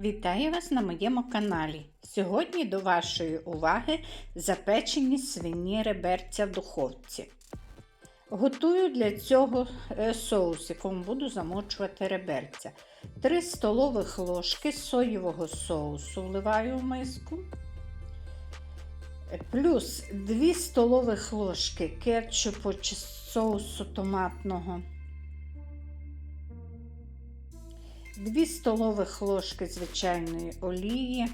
Вітаю вас на моєму каналі. Сьогодні до вашої уваги запечені свині реберця в духовці. Готую для цього е, соус, якому буду замочувати реберця. 3 столових ложки соєвого соусу вливаю в миску. Плюс 2 столових ложки кетчупу чи соусу томатного. 2 столових ложки звичайної олії.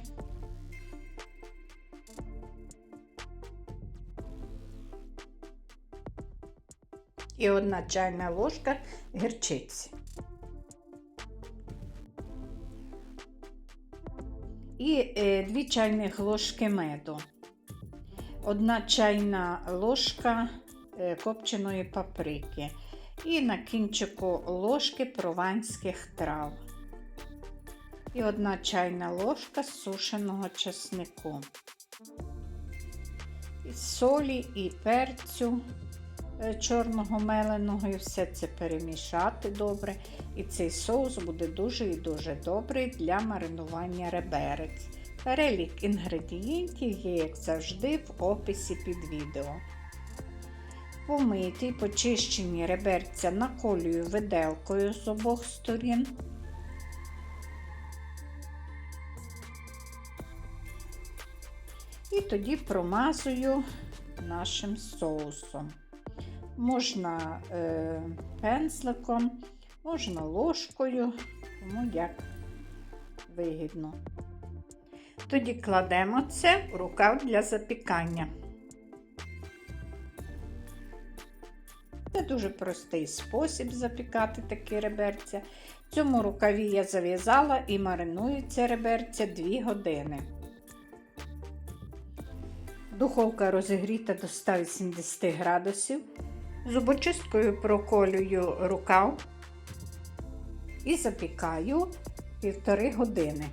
І одна чайна ложка гірчиці. І е, 2 чайних ложки меду. Одна чайна ложка е, копченої паприки. І на кінчику ложки прованських трав. І одна чайна ложка сушеного чеснику. І солі і перцю е, чорного меленого, і все це перемішати добре. І цей соус буде дуже і дуже добрий для маринування реберець. Перелік інгредієнтів є, як завжди, в описі під відео. Помиті почищені реберця наколюю виделкою з обох сторін. І тоді промазую нашим соусом. Можна е, пензликом, можна ложкою, тому як вигідно. Тоді кладемо це в рукав для запікання. Це дуже простий спосіб запікати такі реберця. В цьому рукаві я зав'язала і маринується реберця 2 години. Духовка розігріта до 180 градусів. Зубочисткою проколюю рукав і запікаю півтори години.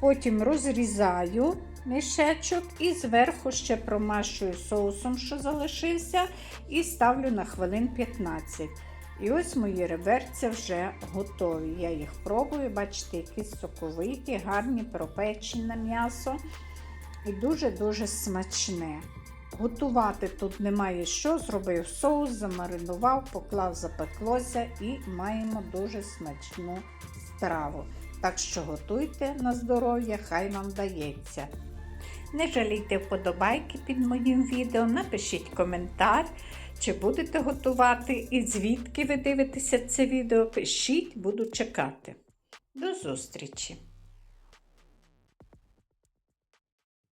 Потім розрізаю мішечок і зверху ще промашую соусом, що залишився, і ставлю на хвилин 15. І ось мої реберця вже готові. Я їх пробую, бачите, які соковиті, гарні, пропечене м'ясо. І дуже-дуже смачне. Готувати тут немає що, зробив соус, замаринував, поклав, запеклося і маємо дуже смачну страву. Так що готуйте на здоров'я, хай вам вдається. Не жалійте вподобайки під моїм відео, напишіть коментар, чи будете готувати і звідки ви дивитеся це відео. Пишіть, буду чекати. До зустрічі!